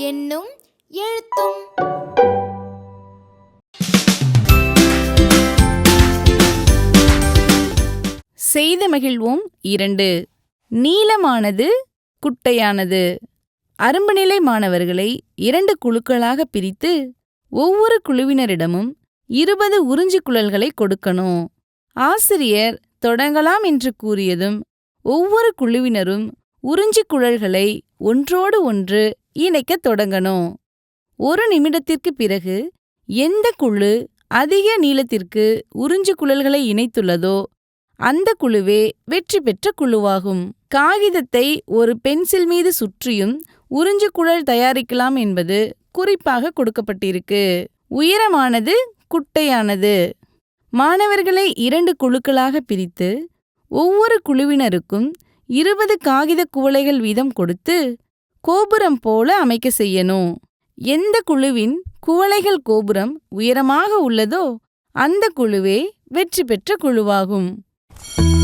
என்னும் எழுத்தும். செய்து மகிழ்வோம் இரண்டு. நீளமானது குட்டையானது. அரும்புநிலை மாணவர்களை இரண்டு குழுக்களாக பிரித்து ஒவ்வொரு குழுவினரிடமும் இருபது உறிஞ்சி குழல்களை கொடுக்கணும். ஆசிரியர் தொடங்கலாம் என்று கூறியதும் ஒவ்வொரு குழுவினரும் உறிஞ்சி குழல்களை ஒன்றோடு ஒன்று இணைக்கத் தொடங்கணும். ஒரு நிமிடத்திற்கு பிறகு எந்த குழு அதிக நீளத்திற்கு உறிஞ்சு குழல்களை இணைத்துள்ளதோ அந்த குழுவே வெற்றி பெற்ற குழுவாகும். காகிதத்தை ஒரு பென்சில் மீது சுற்றியும் உறிஞ்சு குழல் தயாரிக்கலாம் என்பது குறிப்பாக கொடுக்கப்பட்டிருக்கு. உயரமானது குட்டையானது. மாணவர்களை இரண்டு குழுக்களாக பிரித்து ஒவ்வொரு குழுவினருக்கும் இருபது காகித குவளைகள் வீதம் கொடுத்து கோபுரம் போல அமைக்க செய்யணும். எந்த குழுவின் குவளைகள் கோபுரம் உயரமாக உள்ளதோ அந்த குழுவே வெற்றி பெற்ற குழுவாகும். Thank you.